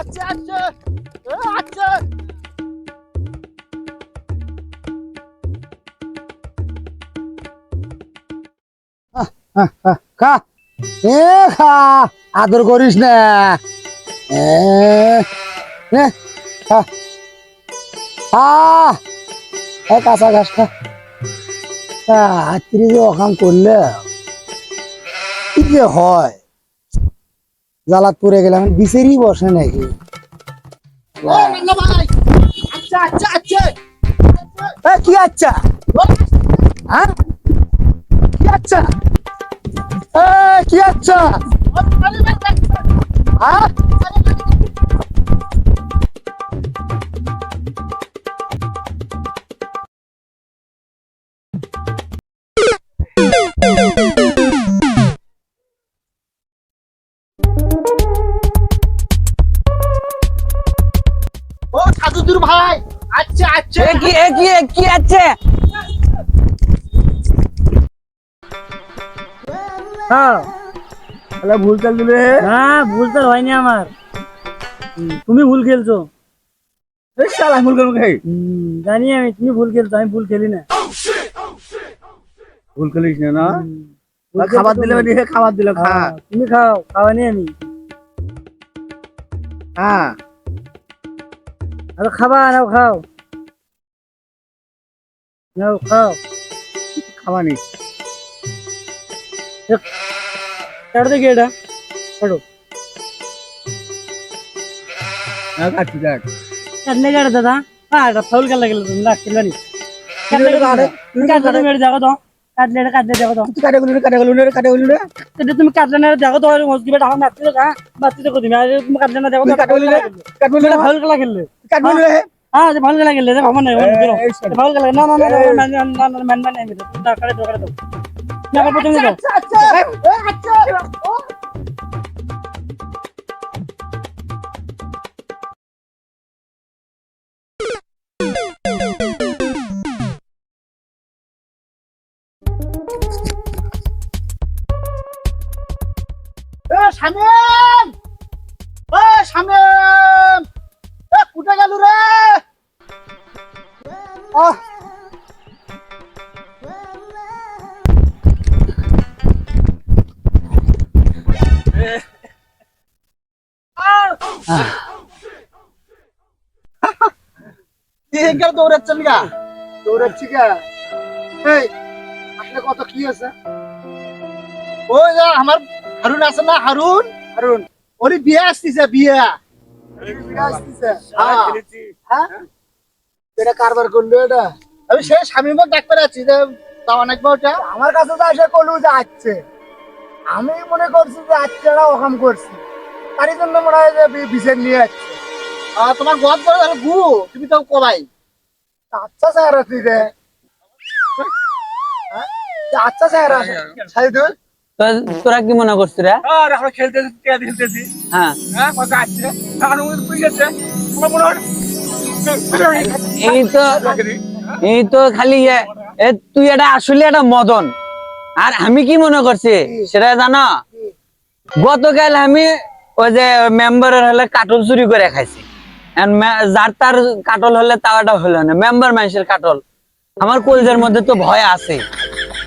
আছে এ, আছে। খা। এ খা। আদর করিস না। কাঁচা ঘাস খা। যে অকাম করলে। কি যে হয়? জালাত পরে গেলাম বিচেরই বসে নাকি? কি আচ্ছা? হ্যাঁ? কি আচ্ছা? কি আচ্ছা? হ্যাঁ? ভাই আচ্ছা আচ্ছা। কি কি কি আছে? হ্যাঁ। ভুল চাল দিলে না ভুল তো হয়নি আমার। তুমি ভুল খেলছো। শালা ভুল করব খাই জানি আমি তুমি ভুল খেলছো আমি ভুল খেলি না। ভুল করিস না না? ভুল খাবার দিলে তুমি। খাবার দিলে খা। হ্যাঁ, তুমি খাও খাওয়ানি আমি। হ্যাঁ। আরে খাবা নাও খাও নাও খাও খাওয়া নি তাড়তে গেডা পড়ো না কাটি যাক কাটলে গাড় দাদা পাড়া ফাউল কাটলে গেল না কিলানি কাটলে গাড় কাটলে মেরে যাও তো কাটলে কাটলে দেখো তো তুই কাটে গুলো কাটে কাটে গুলো এটা তুমি কাটলে না দেখো তো মসজিদে টাকা মারতে তো হ্যাঁ মারতে তো তুমি আর তুমি কাটলে না দেখো তো তুই কাটে গুলো কাটে গুলো ফাউল খেলা খেললে কাটে হ্যাঁ যে ভালো খেলা খেললে দেখো মানে ভালো খেলা না না না না না না না না ম্যান ম্যান আমি তো কাটে তো কাটে তো না কাটে তুমি দাও আচ্ছা আচ্ছা এ, আচ্ছা ও এ শামিম এ শামিম এ কুটে গেল রে? আহ! দৌড়াচ্ছেন গা দৌড়াচ্ছি গা এই আপনি কত কি আছে? যে, আমার হারুন আছে না? হারুন? হারুন। ওরই বিয়ে আসতেছে বিয়ে। বিয়ে আসতেছে। হ্যাঁ। হ্যাঁ? এটা কারবার করল এটা? আমি মুখ ডাক্তার আছি যে তা অনেক ওটা আমার কাছে তো এসে করলু যে আসছে। আমি মনে করছি যে আজকে এরা ওখাম করছি। তারই জন্য মনে হয় যে বি- বিচার নিয়ে যাচ্ছে আর তোমার গদ বড় তাহলে গু তুমি তো কবাই। আচ্ছা স্যার তুই রে হ্যাঁ? আচ্ছা স্যার সাইদুল। তোরা কি মনে করছিস রে? আর আমরা খেলতেছি টিয়া খেলতেছি হ্যাঁ। হ্যাঁ তুই গেছে মনে এই তো এই তো খালি এ- তুই এটা আসলে একটা মদন। আর আমি কি মনে করছি সেটা জানো? গতকাল আমি ওই যে মেম্বারের হলে কাটল চুরি করে খাইছি। যার তার কাটল হলে তাও এটা হলো না মেম্বার মানুষের কাটল। আমার কলজের মধ্যে তো ভয় আছে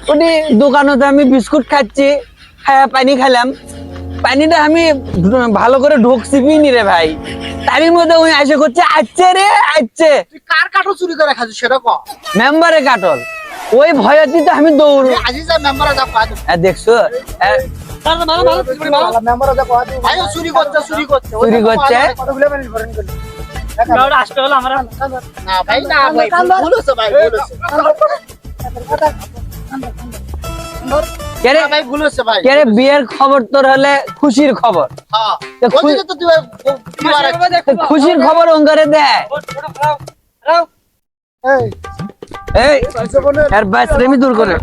ওটি দোকানতে আমি বিস্কুট খাচ্ছি খায়া পানি খেলাম। পানিটা আমি ভালো করে ঢুকছি নি রে ভাই? তারই মধ্যে উনি এসে করছে আচ্ছে রে আচ্ছে। কার কাঠো চুরি করে খাচ্ছিস সেটা ক? মেম্বারে কাটল ওই ভয়তি তো আমি দৌড় আজি যা মেম্বারে যা কয় এ দেখছ? এ, মেম্বারে যা কয় ভাই চুরি করছে চুরি করছে। চুরি করছে? কতগুলো মানুষ ভরেন করল না ভাই না ভাই ভুল হচ্ছে ভাই ভুল হচ্ছে বিয়ের খবর হলে খুশির খবর? খুশির খবর অঙ্গারে দেয় দূর করে।